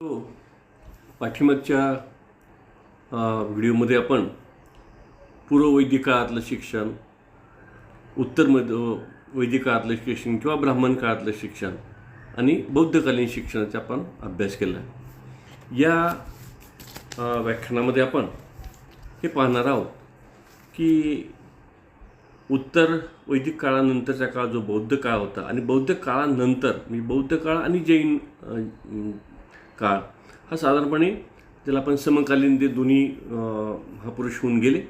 हो. पाठीमागच्या व्हिडिओमध्ये आपण पूर्व वैदिक काळातलं शिक्षण उत्तर मध वैदिक काळातलं शिक्षण किंवा ब्राह्मण काळातलं शिक्षण आणि बौद्धकालीन शिक्षणाचा आपण अभ्यास केला या व्याख्यानामध्ये आपण हे पाहणार आहोत की उत्तर वैदिक काळानंतरचा काळ जो बौद्ध काळ होता आणि बौद्ध काळानंतर म्हणजे बौद्ध काळ आणि जैन काळ. हा साधारणपणे त्याला आपण समकालीन ते दोन्ही हा महापुरुष होऊन गेले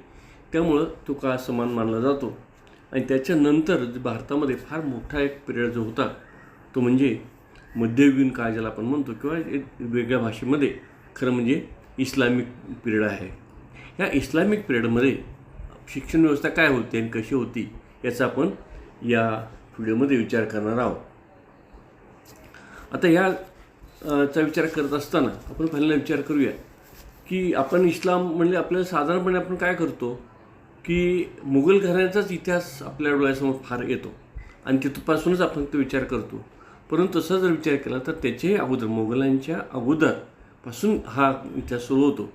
त्यामुळं तो काळ समान मानला जातो. आणि त्याच्यानंतर भारतामध्ये फार मोठा एक पिरियड जो होता तो म्हणजे मध्ययुगीन काळ ज्याला आपण म्हणतो किंवा एक वेगळ्या भाषेमध्ये खरं म्हणजे इस्लामिक पिरियड आहे. या इस्लामिक पिरियडमध्ये शिक्षण व्यवस्था काय होती आणि कशी होती याचा आपण या व्हिडिओमध्ये विचार करणार आहोत. आता या चा विचार करत असताना आपण पहिल्यांदा विचार करूया की आपण इस्लाम म्हणजे आपल्याला साधारणपणे आपण काय करतो की मुघल घराण्याचाच इतिहास आपल्या डोळ्यासमोर फार येतो. आणि तिथपासूनच आपण तो विचार करतो. परंतु तसा जर विचार केला तर त्याच्याही अगोदर मुघलांच्या अगोदरपासून हा इतिहास सुरू होतो.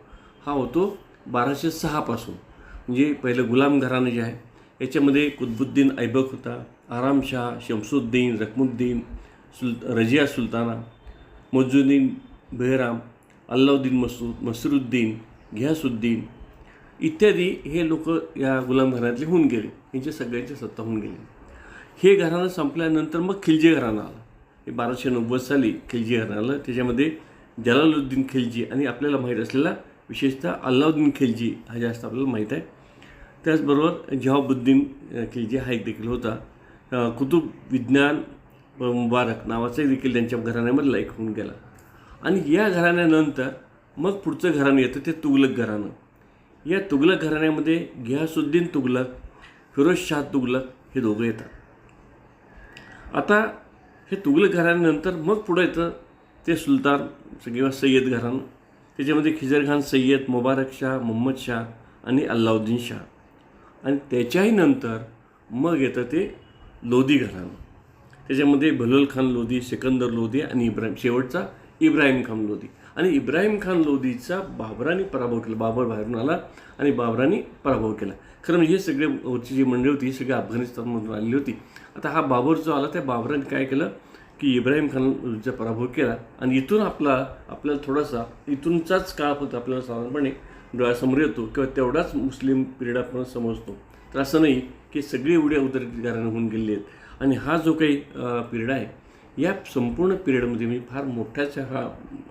हा होतो बाराशे सहापासून म्हणजे पहिलं गुलाम घराणं जे आहे याच्यामध्ये कुतबुद्दीन ऐबक होता आरामशाह शमसुद्दीन रकमुद्दीन सुल रजिया सुलताना मजुद्दीन बेहराम अल्लाउद्दीन मसूद मसरुद्दीन घियासुद्दीन इत्यादी हे लोक या गुलाम घराण्यातले होऊन गेले. यांचे सगळ्यांची सत्ता होऊन गेली. हे घराणं संपल्यानंतर मग खिलजी घराणं आलं. हे बाराशे नव्वद साली खिलजी घराणं आलं. त्याच्यामध्ये जलालुद्दीन खिलजी आणि आपल्याला माहीत असलेला विशेषतः अल्लाउद्दीन खिलजी हा जास्त आपल्याला माहीत आहे. त्याचबरोबर जहाबुद्दीन खिलजी हा एक देखील होता. कुतुब विज्ञान मुबारक नावाचं देखील त्यांच्या घराण्यामधला एक होऊन गेला. आणि या घराण्यानंतर मग पुढचं घराणं येतं ते तुगलक घराणं. या तुगलक घराण्यामध्ये घियासुद्दीन तुगलक फिरोज शाह तुगलक हे दोघं येतात. आता हे तुगलक घराण्यानंतर मग पुढं येतं ते सुलतान किंवा सय्यद घराणं. त्याच्यामध्ये खिजर खान सय्यद मुबारक शाह मोहम्मद शाह आणि अल्लाउद्दीन शाह. आणि त्याच्याही नंतर मग येतं ते लोधी घराणं. त्याच्यामध्ये भलोल खान लोधी सिकंदर लोधी आणि इब्राहिम शेवटचा इब्राहिम खान लोधी. आणि इब्राहिम खान लोधीचा बाबराने पराभव केला बाबर बाहेरून आला आणि बाबराने पराभव केला. खरं म्हणजे हे सगळे वरची जी मंडळी होती ही सगळी अफगाणिस्तानमधून आलेली होती. आता हा बाबर जो आला त्या बाबराने काय केलं की इब्राहिम खानचा पराभव केला आणि इथून आपला आपल्याला थोडासा इथूनचाच काळ होता आपल्याला साधारणपणे डोळ्यासमोर येतो किंवा तेवढाच मुस्लिम पिरियड आपण समजतो. तर असं नाही की सगळी एवढे उदरगाराने होऊन गेलेली आहेत. आणि हा जो काही पिरियड आहे या संपूर्ण पिरियडमध्ये म्हणजे फार मोठ्याचा हा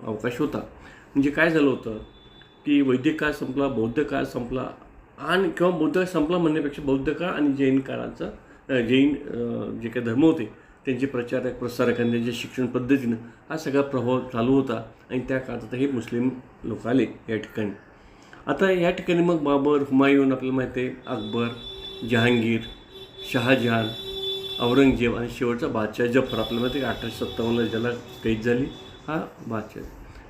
अवकाश होता. म्हणजे काय झालं होतं की वैदिक काळ संपला बौद्ध काळ संपला आणि किंवा बौद्ध काळ संपला म्हणण्यापेक्षा बौद्ध काळ आणि जैन काळाचा जैन जे काही धर्म होते त्यांचे प्रचारक प्रसारक आणि त्यांच्या शिक्षण पद्धतीनं हा सगळा प्रभाव चालू होता आणि त्या काळात हे मुस्लिम लोक आले या ठिकाणी. आता या ठिकाणी मग बाबर हुमायून आपल्याला माहिती आहे अकबर जहांगीर शहाजहान औरंगजेब आणि शेवटचा बादशाह जफर. आपल्याला माहिती आहे अठराशे सत्तावन्नला ज्याला कैद झाली हा बादशाह.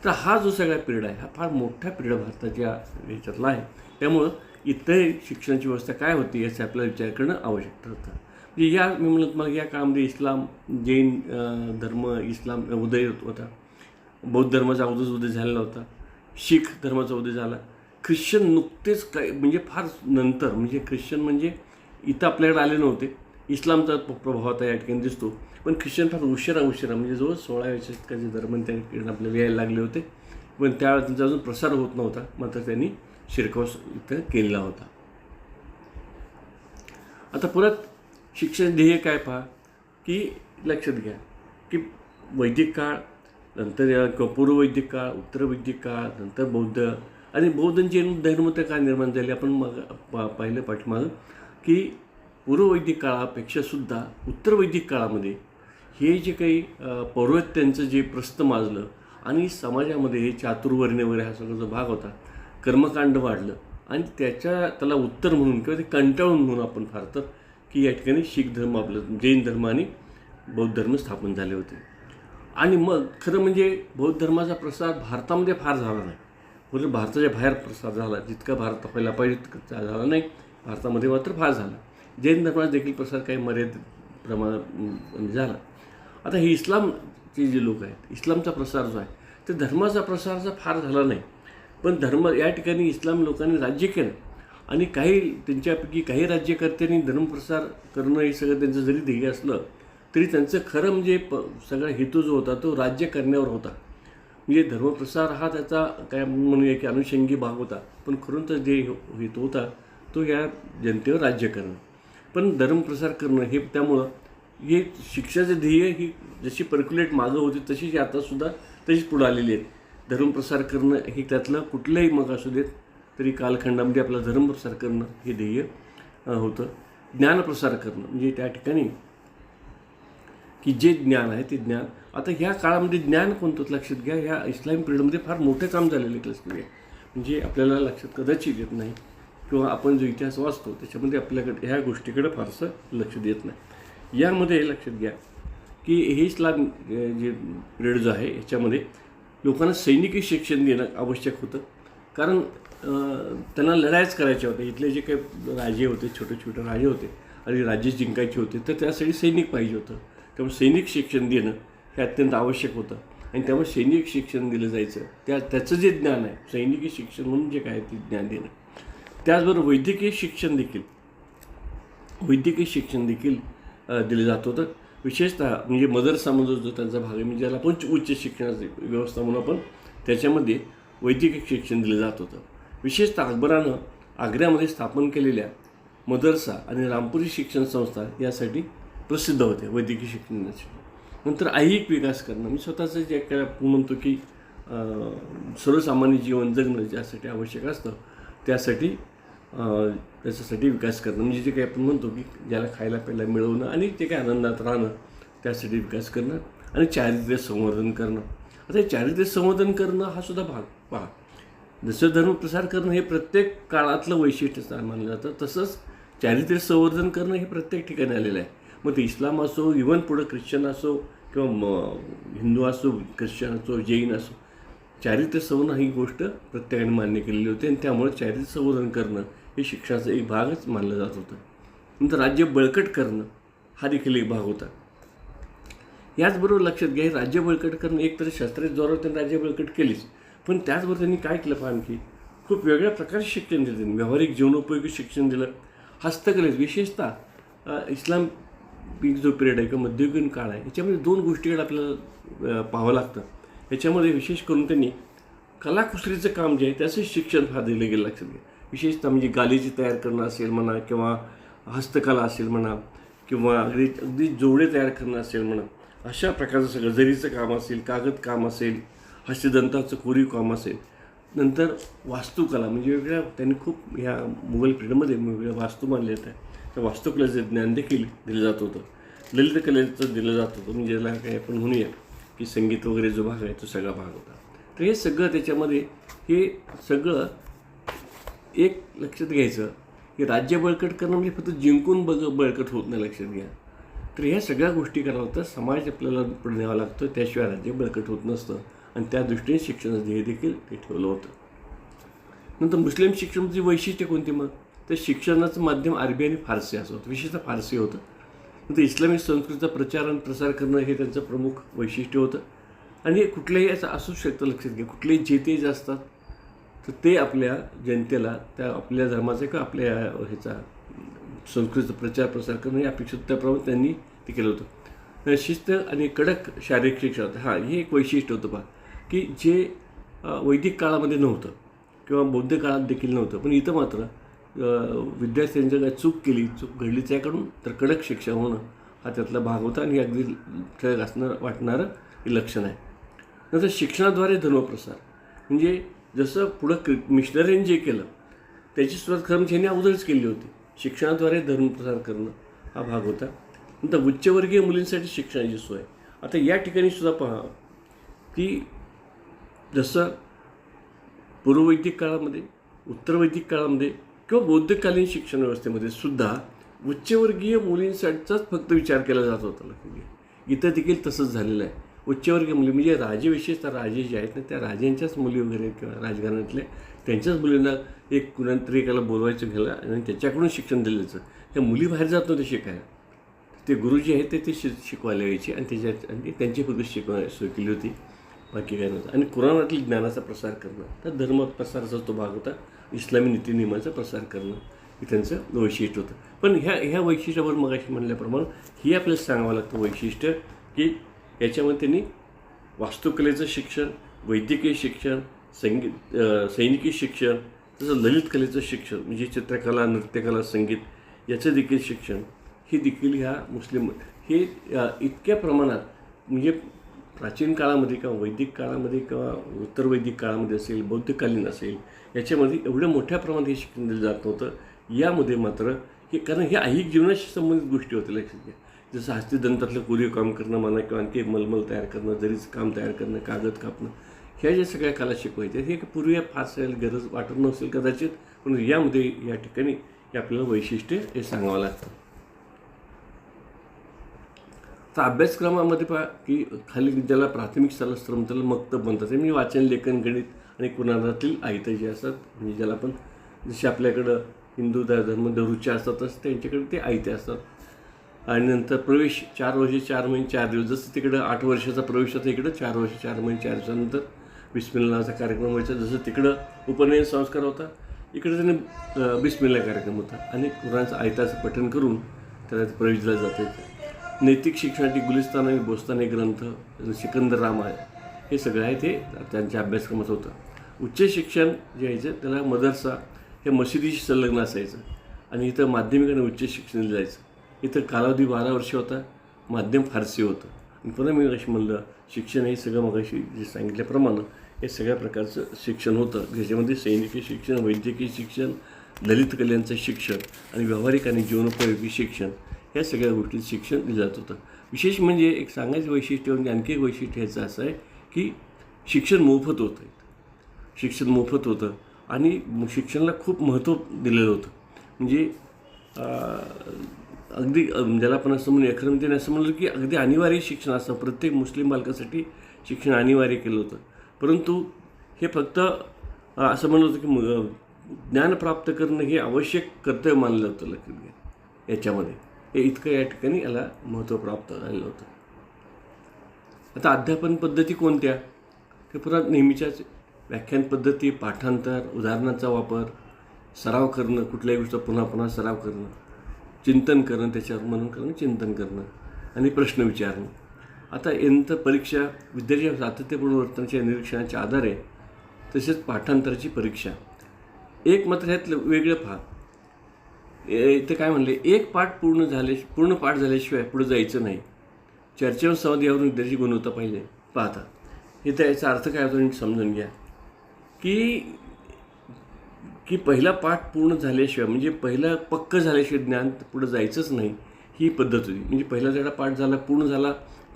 तर हा जो सगळा पिरियड आहे हा फार मोठा पिरियड भारताच्या ह्याच्यातला आहे. त्यामुळं इतर शिक्षणाची व्यवस्था काय होती याचा आपल्याला विचार करणं आवश्यक होतं म्हणजे या मी म्हणत तुम्हाला या काळामध्ये इस्लाम जैन धर्म इस्लाम उदय होत होता. बौद्ध धर्माचा अगोदरच उदय झालेला होता. शीख धर्माचा उदय झाला. ख्रिश्चन नुकतेच काय म्हणजे फार नंतर म्हणजे ख्रिश्चन म्हणजे इथं आपल्याकडे आले नव्हते. इस्लामचा प्रभाव आता या ठिकाणी दिसतो. पण ख्रिश्चन फार उशिरा उशिरा म्हणजे जवळ सोळाव्या शतकाचे दरम्यान त्या ठिकाणी आपल्याला यायला लागले होते. पण त्यावेळेस त्यांचा अजून प्रसार होत नव्हता मात्र त्यांनी शिरकाव इथं केलेला होता. आता परत शिक्षण ध्येय काय पहा? की लक्षात घ्या की वैदिक काळ नंतर किंवा पूर्व काळ उत्तर वैदिक काळ नंतर बौद्ध आणि बौद्ध जैन धर्म तर काय निर्माण झाले? आपण मग पा पाहिलं पाठीमागं की पूर्ववैदिक काळापेक्षासुद्धा उत्तरवैदिक उत्तर वैदिक काळामध्ये हे जे काही अ, पौर्वत्यांचं जे प्रस्त माजलं आणि समाजामध्ये हे चातुर्वर्ण्य वगैरे हा सगळा जो भाग होता कर्मकांड वाढलं आणि त्याच्या त्याला उत्तर म्हणून किंवा ते कंटाळून म्हणून आपण फार तर की या ठिकाणी शीख धर्म आपलं जैन धर्म आणि बौद्ध धर्म स्थापन झाले होते. आणि मग खरं म्हणजे बौद्ध धर्माचा प्रसार भारतामध्ये फार झाला नाही. म्हणजे भारताच्या बाहेर प्रसार झाला जितका भारत व्हायला पाहिजे तितका झाला नाही भारतामध्ये मात्र फार झाला. जैन धर्माचा देखील प्रसार काही मर्यादित प्रमाणात म्हणजे झाला. आता हे इस्लामचे जे लोक आहेत इस्लामचा प्रसार जो आहे तर धर्माचा प्रसार फार झाला नाही पण धर्म या ठिकाणी इस्लाम लोकांनी राज्य केलं आणि काही त्यांच्यापैकी काही राज्यकर्त्यांनी धर्मप्रसार करणं हे सगळं त्यांचं जरी ध्येय असलं तरी त्यांचं खरं म्हणजे प सगळा हेतू जो होता तो राज्य करण्यावर होता. म्हणजे धर्मप्रसार हा त्याचा काय म्हणूया की अनुषंगी भाग होता पण खरून तर जे हेतू होता तो या जनतेवर राज्य करणं. पण धर्मप्रसार करणं हे त्यामुळं हे शिक्षाचं ध्येय ही जशी पर्क्युलेट मागं होती तशीच आतासुद्धा तशीच पुढं आलेली आहेत. धर्मप्रसार करणं हे त्यातलं कुठलंही मग असू देत तरी कालखंडामध्ये आपला धर्मप्रसार करणं हे ध्येय होतं. ज्ञानप्रसार करणं म्हणजे त्या ठिकाणी की जे ज्ञान आहे ते ज्ञान. आता ह्या काळामध्ये ज्ञान कोणतं लक्षात घ्या ह्या इस्लाम पिरियडमध्ये फार मोठं काम झालेलं आहे लक्षात म्हणजे आपल्याला लक्षात कदाचित येत नाही. किंवा आपण जो इतिहास वाचतो त्याच्यामध्ये आपल्याकडे ह्या गोष्टीकडे फारसं लक्ष देत नाही. यामध्ये लक्षात घ्या की हे इस्लाम जे रेड जो आहे याच्यामध्ये लोकांना सैनिकी शिक्षण देणं आवश्यक होतं. कारण त्यांना लढाईच करायच्या होत्या. इथले जे काही राजे होते छोटे छोटे राजे होते आणि राज्य जिंकायचे होते तर त्यासाठी सैनिक पाहिजे होतं. त्यामुळे सैनिक शिक्षण देणं हे अत्यंत आवश्यक होतं. आणि त्यामुळे सैनिक शिक्षण दिलं जायचं. त्या त्याचं जे ज्ञान आहे सैनिकी शिक्षण म्हणून जे काय ते ज्ञान देणं. त्याचबरोबर वैद्यकीय शिक्षण देखील. वैद्यकीय शिक्षण देखील दिलं जात होतं. विशेषतः म्हणजे मदरसामध्ये जो त्यांचा भाग आहे म्हणजे ज्याला पण उच्च शिक्षणाची व्यवस्था म्हणून आपण त्याच्यामध्ये वैद्यकीय शिक्षण दिलं जात होतं. विशेषतः अकबरानं आग्र्यामध्ये स्थापन केलेल्या मदरसा आणि रामपुरी शिक्षण संस्था यासाठी प्रसिद्ध होते वैद्यकीय शिक्षणाची. नंतर ऐहिक विकास करणं. मी स्वतःचं जे काय आपण म्हणतो की सर्वसामान्य जीवन जगणं ज्यासाठी आवश्यक असतं त्यासाठी त्याच्यासाठी विकास करणं. म्हणजे जे काही आपण म्हणतो की ज्याला खायला प्यायला मिळवणं आणि ते काय आनंदात राहणं त्यासाठी विकास करणं आणि चारित्र्य संवर्धन करणं. आता हे चारित्र्य संवर्धन करणं हा सुद्धा भाग पहा. जसं धर्मप्रसार करणं हे प्रत्येक काळातलं वैशिष्ट्य मानलं जातं तसंच चारित्र्य संवर्धन करणं हे प्रत्येक ठिकाणी आलेलं आहे. मग ते इस्लाम असो इवन पुढं ख्रिश्चन असो किंवा म हिंदू असो ख्रिश्चन असो जैन असो चारित्र्य संवर्धन ही गोष्ट प्रत्येकाने मान्य केलेली होती आणि त्यामुळे चारित्र्य संवर्धन करणं हे शिक्षणाचा एक भागच मानलं जात होतं. नंतर राज्य बळकट करणं हा देखील एक भाग होता. याचबरोबर लक्षात घ्या राज्य बळकट करणं एक तर शास्त्रीय जोरावर त्यांनी राज्य बळकट केलीच. पण त्याचबरोबर त्यांनी काय केलं पहा आणखी खूप वेगळ्या प्रकारचे शिक्षण दिलं त्यांनी. व्यावहारिक जीवनोपयोगी शिक्षण दिलं. हस्तकलेत विशेषतः इस्लाम पीक जो पिरियड आहे किंवा मध्ययुगीन काळ आहे याच्यामध्ये दोन गोष्टीकडे आपल्याला पाहावं लागतं. याच्यामध्ये विशेष करून त्यांनी कलाकुसरीचं काम जे आहे त्याचं शिक्षण फार दिलं गेलं लक्षात घ्या. विशेषतः म्हणजे गालीची तयार करणं असेल म्हणा किंवा हस्तकला असेल म्हणा किंवा अगदी अगदी जोडे तयार करणं असेल म्हणा अशा प्रकारचं सगळं जरीचं काम असेल कागद काम असेल हस्तदंताचं कोरीव काम असेल नंतर वास्तुकला म्हणजे वेगळ्या त्यांनी खूप ह्या मुघल पिढीमध्ये वेगवेगळ्या वास्तू मानल्या आहेत त्या वास्तुकलेचं ज्ञान देखील दिलं जात होतं. ललितकलेचं दिलं जात होतं. म्हणजे ज्याला काय आपण म्हणूया की संगीत वगैरे जो भाग आहे तो सगळा भाग होता. तर हे सगळं त्याच्यामध्ये हे सगळं एक लक्षात घ्यायचं की राज्य बळकट करणं म्हणजे फक्त जिंकून बघ बळकट होत नाही लक्षात घ्या. तर ह्या सगळ्या गोष्टी करावं तर समाज आपल्याला पुढे न्यावा लागतो. त्याशिवाय राज्य बळकट होत नसतं. आणि त्या दृष्टीने शिक्षणाचं ध्येय देखील ते ठेवलं होतं. नंतर मुस्लिम शिक्षणाची वैशिष्ट्य कोणती मग? तर शिक्षणाचं माध्यम अरबी आणि फारसी असं होतं. विशेषतः फारसी होतं. नंतर इस्लामिक संस्कृतीचा प्रचार आणि प्रसार करणं हे त्यांचं प्रमुख वैशिष्ट्य होतं. आणि हे कुठल्याही असं असूच शकतं लक्षात घ्या. कुठलेही जेते जे असतात तर ते आपल्या जनतेला त्या आपल्या धर्माचा किंवा आपल्या ह्याचा संस्कृतीचा प्रचार प्रसार करणं हे अपेक्षित त्याप्रमाणे त्यांनी ते केलं होतं. शिस्त आणि कडक शारीरिक शिक्षण होतं हां हे एक वैशिष्ट्य होतं पहा की जे वैदिक काळामध्ये नव्हतं किंवा बौद्ध काळात देखील नव्हतं. पण इथं मात्र विद्यार्थ्यांच्या काय चूक केली चूक घडली त्याकडून तर कडक शिक्षा होणं हा त्यातला भाग होता आणि अगदी ठळक असणार वाटणारं हे लक्षण आहे. नंतर शिक्षणाद्वारे धर्मप्रसार. म्हणजे जसं पुढं क्रि मिशनरीने जे केलं त्याची सुरुवात खरं अगोदरच केली होती. शिक्षणाद्वारे धर्मप्रसार करणं हा भाग होता. नंतर उच्चवर्गीय मुलींसाठी शिक्षणाची सोय. आता या ठिकाणी सुद्धा पहा की जसं पूर्ववैदिक काळामध्ये उत्तरवैदिक काळामध्ये किंवा बौद्धकालीन शिक्षण व्यवस्थेमध्ये सुद्धा उच्चवर्गीय मुलींसाठीचाच फक्त विचार केला जात होता. इथं देखील तसंच झालेलं आहे. उच्चवर्गीय मुली म्हणजे राजे विशेषतः राजे जे आहेत ना त्या राजांच्याच मुली वगैरे किंवा राजघराण्यातल्या त्यांच्याच मुलींना एक कुणातरी एकाला बोलवायचं घ्यायला आणि त्याच्याकडून शिक्षण दिल्याचं. जायचं त्या मुली बाहेर जात नव्हते शिकायला. ते गुरुजी आहेत ते ते शि शिकवायला यायचे आणि त्याच्यात आणि त्यांची पद्धत शिकवाय सुरू केली होती. बाकी काय नव्हतं. आणि कुराणातील ज्ञानाचा प्रसार करणं तर धर्म प्रसाराचा तो भाग होता. इस्लामी नीतीनियमाचा प्रसार करणं हे त्यांचं वैशिष्ट्य होतं. पण ह्या ह्या वैशिष्ट्यावर मग अशी म्हणल्याप्रमाणे ही आपल्याला सांगावं लागतं वैशिष्ट्य की याच्यामध्ये त्यांनी वास्तुकलेचं शिक्षण वैद्यकीय शिक्षण संगीत सैनिकी शिक्षण तसं ललित कलेचं शिक्षण म्हणजे चित्रकला नृत्यकला संगीत याचं देखील शिक्षण हे देखील ह्या मुस्लिम हे इतक्या प्रमाणात म्हणजे प्राचीन काळामध्ये किंवा वैदिक काळामध्ये किंवा उत्तर वैदिक काळामध्ये असेल बौद्धकालीन असेल याच्यामध्ये एवढ्या मोठ्या प्रमाणात हे शिक्षण दिलं जात नव्हतं. यामध्ये मात्र हे कारण हे ऐहिक जीवनाशी संबंधित गोष्टी होत्या लक्षात घ्या. जसं हस्तिदंतातलं कोरीव काम करणं म्हणा किंवा आणखी मलमल तयार करणं जरीच काम तयार करणं कागद कापणं ह्या ज्या सगळ्या कला शिकवायच्या हे पूर्वी फार गरज वाटत नसेल कदाचित. पण यामध्ये या ठिकाणी हे आपल्याला वैशिष्ट्य हे सांगावं लागतं. तर अभ्यासक्रमामध्ये पहा की खाली ज्याला प्राथमिक शालास्त्र त्याला मक्तब म्हणतात. ते म्हणजे वाचन लेखन गणित आणि कुणालातील आयतं जे असतात म्हणजे ज्याला आपण जसे आपल्याकडं हिंदू धर्म रुच्या असतात तसं त्यांच्याकडे ते आयते असतात. आणि नंतर प्रवेश चार वर्षे चार महिने चार दिवस. जसं तिकडं आठ वर्षाचा प्रवेश होता इकडं चार वर्ष चार महिने चार दिवसानंतर बिस्मिल्लाचा कार्यक्रम व्हायचा. जसं तिकडं उपनयन संस्कार होता इकडे त्याने बिस्मिल्ला कार्यक्रम होता. आणि कुराणचं आयताचं पठण करून त्याला प्रवेश दिला जाते नैतिक शिक्षणाची गुलिस्तान आणि बोस्तानी ग्रंथ सिकंदर राम आहे. हे सगळं आहे ते त्यांच्या अभ्यासक्रमात होतं. उच्च शिक्षण जे यायचं त्याला मदरसा हे मशिदीशी संलग्न असायचं. आणि इथं माध्यमिक आणि उच्च शिक्षण जायचं. इथं कालावधी बारा वर्ष होता माध्यम फारसी होतं. आणि पुन्हा मी कशी म्हणलं शिक्षण हे सगळं मग जे सांगितल्याप्रमाणे हे सगळ्या प्रकारचं शिक्षण होतं. ज्याच्यामध्ये सैनिकी शिक्षण वैद्यकीय शिक्षण ललित कल्याणचं शिक्षण आणि व्यावहारिक आणि जीवनोपयोगी शिक्षण ह्या सगळ्या गोष्टीत शिक्षण दिलं जात होतं. विशेष म्हणजे एक सांगायचं वैशिष्ट्य म्हणजे आणखी एक वैशिष्ट्य ह्याचं असं आहे की शिक्षण मोफत होतं. शिक्षण मोफत होतं आणि शिक्षणाला खूप महत्त्व दिलेलं होतं. म्हणजे अगदी ज्याला आपण असं म्हणून अक्रमतेने म्हणजे असं म्हणलं की अगदी अनिवार्य शिक्षण असतं प्रत्येक मुस्लिम बालकासाठी शिक्षण अनिवार्य केलं होतं. परंतु हे फक्त असं म्हणलं होतं की मग ज्ञान प्राप्त करणं हे आवश्यक कर्तव्य मानलं होतं लक्षात याच्यामध्ये. हे इतकं या ठिकाणी याला महत्त्व प्राप्त झालेलं होतं. आता अध्यापन पद्धती कोणत्या? ते पुन्हा नेहमीच्याच व्याख्यान पद्धती पाठांतर उदाहरणाचा वापर सराव करणं कुठल्याही गोष्ट पुन्हा पुन्हा सराव करणं. चिंतन करणं त्याच्यावर म्हणून करणं चिंतन करणं आणि प्रश्न विचारणं. आता यंत्र परीक्षा विद्यार्थी सातत्यपूर्ण वर्तनाच्या निरीक्षणाच्या आधारे तसेच पाठांतराची परीक्षा. एक मात्र ह्यातलं वेगळं पहा. इथे काय म्हणले एक पाठ पूर्ण झाले पूर्ण पाठ झाल्याशिवाय पुढे जायचं नाही. चर्चेवर संवाद यावरून विद्यार्थी गुणवत्ता पाहिजे पाहता. इथं याचा अर्थ काय होतो नीट समजून घ्या. की की पहिला पाठ पूर्ण झाल्याशिवाय म्हणजे पहिला पक्क झाल्याशिवाय ज्ञान पुढं जायचंच नाही ही पद्धत होती. म्हणजे पहिला जरा पाठ झाला पूर्ण झाला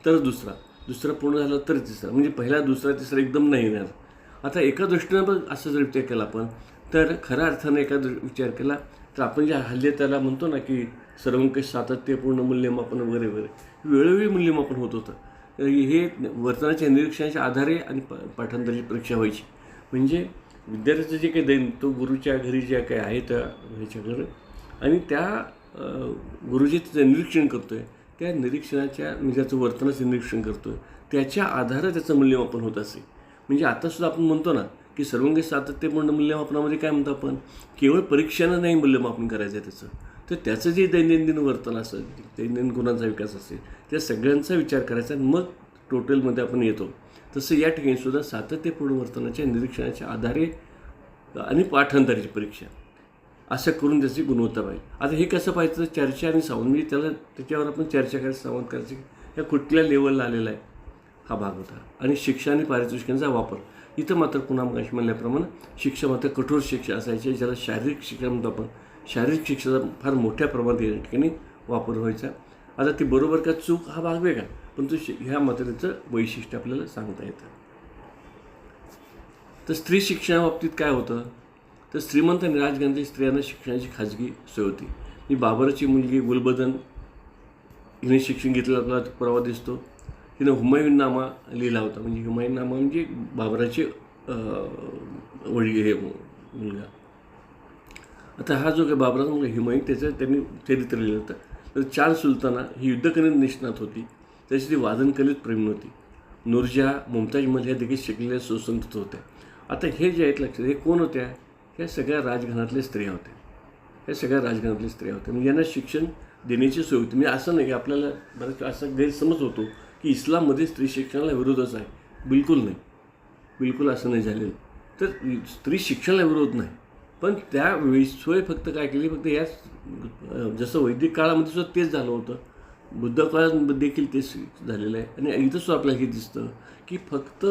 तर दुसरा. दुसरा पूर्ण झाला तर तिसरा. म्हणजे पहिला दुसरा तिसरा एकदम नाही येणार. आता एका दृष्टीनं पण असं जर विचार केला आपण तर खऱ्या अर्थानं एका दृ- विचार केला तर आपण ज्या हल्ली त्याला म्हणतो ना की सर्वंकष सातत्यपूर्ण मूल्यमापन वगैरे वगैरे वेळोवेळी मूल्यमापन होत होतं. तर हे वर्तनाच्या निरीक्षणाच्या आधारे आणि प पाठांतराची परीक्षा व्हायची. म्हणजे विद्यार्थ्याचं जे काही दैन तो गुरुच्या घरी ज्या काही आहे त्या ह्याच्याकडे. आणि त्या गुरुजीचं जे निरीक्षण करतो आहे त्या निरीक्षणाच्या म्हणजे त्याचं वर्तनाचं निरीक्षण करतो आहे त्याच्या आधारे त्याचं मूल्यमापन होत असे. म्हणजे आतासुद्धा आपण म्हणतो ना की सर्वांगी सातत्यपूर्ण मूल्यमापनामध्ये काय म्हणतो आपण? केवळ परीक्षेनं नाही मूल्यमापन करायचं आहे त्याचं. तर त्याचं जे दैनंदिन वर्तन असेल दैनंदिन गुणांचा विकास असेल त्या सगळ्यांचा विचार करायचा आणि मग टोटलमध्ये आपण येतो. तसं या ठिकाणी सुद्धा सातत्यपूर्ण वर्तनाच्या निरीक्षणाच्या आधारे आणि पाठांतराची परीक्षा. असं करून त्याची गुणवत्ता पाहिजे आता हे कसं पाहिजे चर्चा आणि सावंत म्हणजे त्याला त्याच्यावर आपण चर्चा करायची संवाद करायची. ह्या कुठल्या लेवलला आलेला आहे? हा भाग होता. आणि शिक्षा आणि पारितोषिकांचा वापर. इथं मात्र पुन्हा मगाशी म्हणल्याप्रमाणे शिक्षा मात्र कठोर शिक्षा असायची. ज्याला शारीरिक शिक्षा म्हणतो आपण. शारीरिक शिक्षेचा फार मोठ्या प्रमाणात या ठिकाणी वापर व्हायचा. आता ती बरोबर का चूक? हा भाग वेगळा. पण तो शि- ह्या मात्रेचं वैशिष्ट्य आपल्याला सांगता येतं. तर स्त्री शिक्षणाबाबतीत काय होतं? तर श्रीमंत आणि राजगांधी स्त्रियांना शिक्षणाची खाजगी सोय होती. मी बाबराची मुलगी गुलबदन हिने शिक्षण घेतलं आपला पुरावा दिसतो. हिनं हुमायून नामा लिहिला होता. म्हणजे हुमायून नामा म्हणजे बाबराचे अं, वडील हे मुलगा. आता हा जो काही बाबराचा मुलगा हुमायून त्याचं त्यांनी चरित्र लिहिलं होतं. तर चार सुलताना ही युद्धकलेत निष्णात होती. त्याची ती वादनकलेत प्रेम नव्हती. नूरजहा मुमताज महल ह्या देखील शिकलेल्या सुसंगत होत्या. आता हे जे आहेत लक्षात हे कोण होत्या? ह्या सगळ्या राजघराण्यातल्या स्त्रिया होत्या. ह्या सगळ्या राजघराण्यातल्या स्त्रिया होत्या. म्हणजे यांना शिक्षण देण्याची सोय होती. म्हणजे असं नाही की आपल्याला बऱ्याच असा गैरसमज होतो की इस्लाममध्ये स्त्री शिक्षणाला विरोधच आहे. बिलकुल नाही. बिलकुल असं नाही झालेलं. तर स्त्री शिक्षणाला विरोध नाही. पण त्यावेळी सोय फक्त काय केली? फक्त या जसं वैदिक काळामध्ये सुद्धा तेच झालं होतं. बुद्ध काळात देखील ते झालेलं आहे. आणि इथं आपल्याला हे दिसतं की फक्त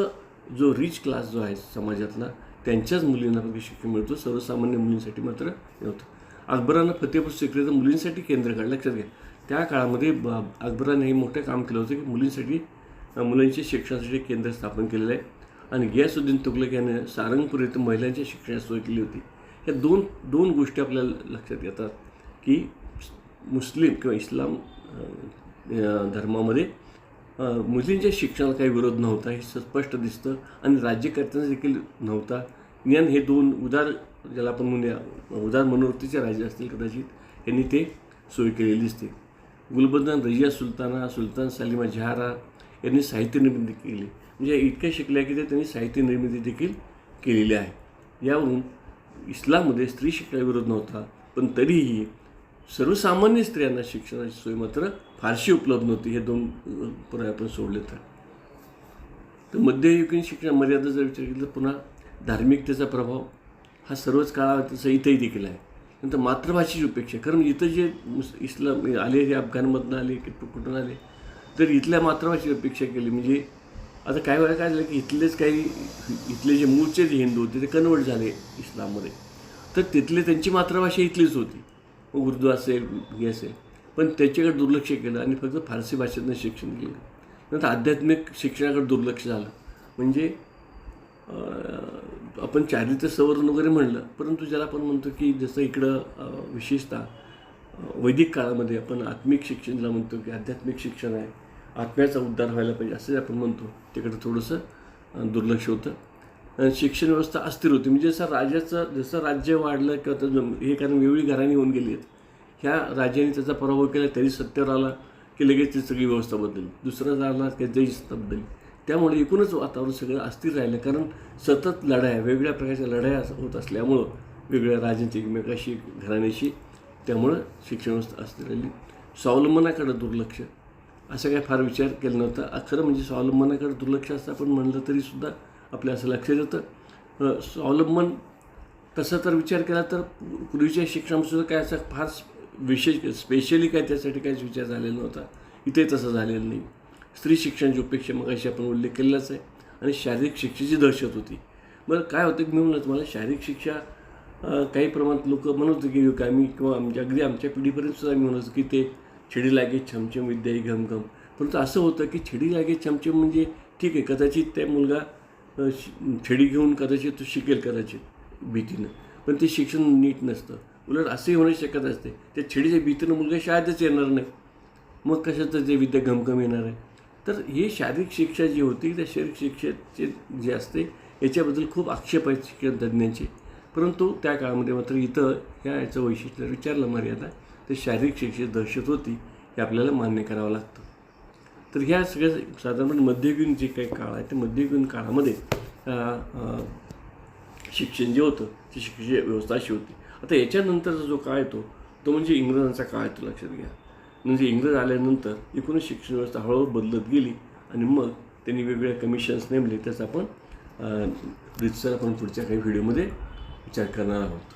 जो रिच क्लास जो आहे समाजातला त्यांच्याच मुलींना फक्त शिक्षण मिळतो. सर्वसामान्य मुलींसाठी मात्र नव्हतं. अकबरानं फतेपूर सिक्रीचं मुलींसाठी केंद्र काढलं लक्षात घ्या. त्या काळामध्ये बा अकबराने हे मोठं काम केलं होतं की मुलींसाठी मुलींच्या मुलांच्या शिक्षणासाठी केंद्र स्थापन केलेलं आहे. आणि गॅसुद्दीन तुगलक याने सारंगपूर येथे महिलांच्या शिक्षणाची सोय केली होती. ह्या दोन दोन गोष्टी आपल्याला लक्षात येतात की मुस्लिम किंवा इस्लाम धर्मामध्ये. मुलींच्या शिक्षणाला काही विरोध नव्हता हे स्पष्ट दिसतं. आणि राज्यकर्त्यांचा देखील नव्हता. ज्ञान हे दोन उदार ज्याला आपण म्हणूया उदार मनोवृत्तीचे राजे असतील कदाचित यांनी ते सोय केलेली दिसते. गुलबदन रजिया सुलताना सुलतान सालिमा जहारा यांनी साहित्य निर्मिती केली. म्हणजे इतक्या शिकल्या की ते त्यांनी साहित्य निर्मिती देखील केलेली आहे. यावरून इस्लाममध्ये स्त्री शिक्षणाला विरोध नव्हता पण तरीही सर्वसामान्य स्त्रियांना शिक्षणाची सोय मात्र फारशी उपलब्ध नव्हती. हे दोन अ, पर्याय आपण सोडले तर. तर मध्ययुगीन शिक्षण मर्यादा जर विचार केला तर पुन्हा धार्मिकतेचा प्रभाव हा सर्वच काळा तसं इथंही देखील आहे. नंतर मातृभाषेची उपेक्षा. कारण म्हणजे इथं जे मुस इस्लाम आले हे अफगाणमधनं आले की कुठून आले तर इथल्या मातृभाषेची अपेक्षा केली. म्हणजे आता काही वेळा काय झालं की इथलेच काही इथले जे मूळचे जे हिंदू होते ते कन्वर्ट झाले इस्लाममध्ये. तर तिथले त्यांची मातृभाषा इथलीच होती. उर्दू असेल हे असेल. पण त्याच्याकडे दुर्लक्ष केलं आणि फक्त फारसी भाषेतनं शिक्षण केलं. नंतर आध्यात्मिक शिक्षणाकडे दुर्लक्ष झालं. म्हणजे आपण चारित्र्य संवर्धन वगैरे म्हणलं परंतु ज्याला आपण म्हणतो की जसं इकडं विशेषतः वैदिक काळामध्ये आपण आत्मिक शिक्षण ज्याला म्हणतो की आध्यात्मिक शिक्षण आहे आत्म्याचा उद्धार व्हायला पाहिजे असं जे आपण म्हणतो. तिकडं थोडंसं दुर्लक्ष होतं. शिक्षण व्यवस्था अस्थिर होती. म्हणजे जसं राजाचं जसं राज्य वाढलं किंवा त्याचं हे कारण वेगळी घराणी होऊन गेली आहेत. ह्या राजाने त्याचा पराभव केला तरी सत्तेवर आला की लगेच ती सगळी व्यवस्था बदलली. दुसरा झाला की त्याची सत्ता बदलली. त्यामुळे एकूणच वातावरण सगळं अस्थिर राहिलं. कारण सतत लढाया वेगवेगळ्या प्रकारच्या लढाया असं होत असल्यामुळं वेगवेगळ्या राजांची एकमेकाशी घराण्याशी त्यामुळं शिक्षण व्यवस्था अस्थिर राहिली. स्वावलंबनाकडे दुर्लक्ष. असा काही फार विचार केला नव्हता. आ, खरं म्हणजे स्वावलंबनाकडे दुर्लक्ष असं आपण म्हणलं तरीसुद्धा आपल्या असं लक्षात येतं. स्वावलंबन तसं तर विचार केला तर पूर्वीच्या शिक्षणामध्ये काय असं फार विशेष स्पेशली काय त्यासाठी काहीच विचार झालेला नव्हता. इथे तसं झालेलं नाही. स्त्री शिक्षणाची उपेक्षा मग अशी आपण उल्लेख केलेलाच आहे. आणि शारीरिक शिक्षेची दहशत होती. बरं काय होतं की मी म्हणलं तुम्हाला शारीरिक शिक्षा काही प्रमाणात लोक म्हणत होते की आम्ही किंवा आमच्या अगदी आमच्या पिढीपर्यंत सुद्धा आम्ही म्हणत होतो की ते छेडी लागे छमछम विद्याई घमघम. परंतु असं होतं की छेडी लागे छमछम म्हणजे ठीक आहे. कदाचित त्या मुलगा छेडी घेऊन कदाचित तो शिकेल कदाचित भीतीनं. पण ते शिक्षण नीट नसतं. उलट असंही होण्याची शक्यता असते. त्या छेडीच्या भीतीनं मुलगा शाळेतच येणार नाही. मग कशाचं ते विद्या घमघम येणार आहे? तर ही शारीरिक शिक्षा जी होती त्या शारीरिक शिक्षेचे जे असते याच्याबद्दल खूप आक्षेप आहेत शिक्षण तज्ज्ञांचे. परंतु त्या काळामध्ये मात्र इथं ह्या याचं वैशिष्ट्य विचारलं मर्यादा तर शारीरिक शिक्षेची दहशत होती हे आपल्याला मान्य करावं लागतं. तर ह्या सगळ्या साधारणपणे मध्ययुगीन जे काही काळ आहे ते मध्ययुगीन काळामध्ये शिक्षण जे होतं ती शिक्षणाची व्यवस्था अशी होती. आता याच्यानंतरचा जो काळ येतो तो म्हणजे इंग्रजांचा काळ येतो लक्षात घ्या. म्हणजे इंग्रज आल्यानंतर एकूणच शिक्षण व्यवस्था हळूहळू बदलत गेली आणि मग त्यांनी वेगवेगळ्या कमिशन्स नेमले त्याचा आपण रितसर आपण पुढच्या काही व्हिडिओमध्ये विचार करणार आहोत.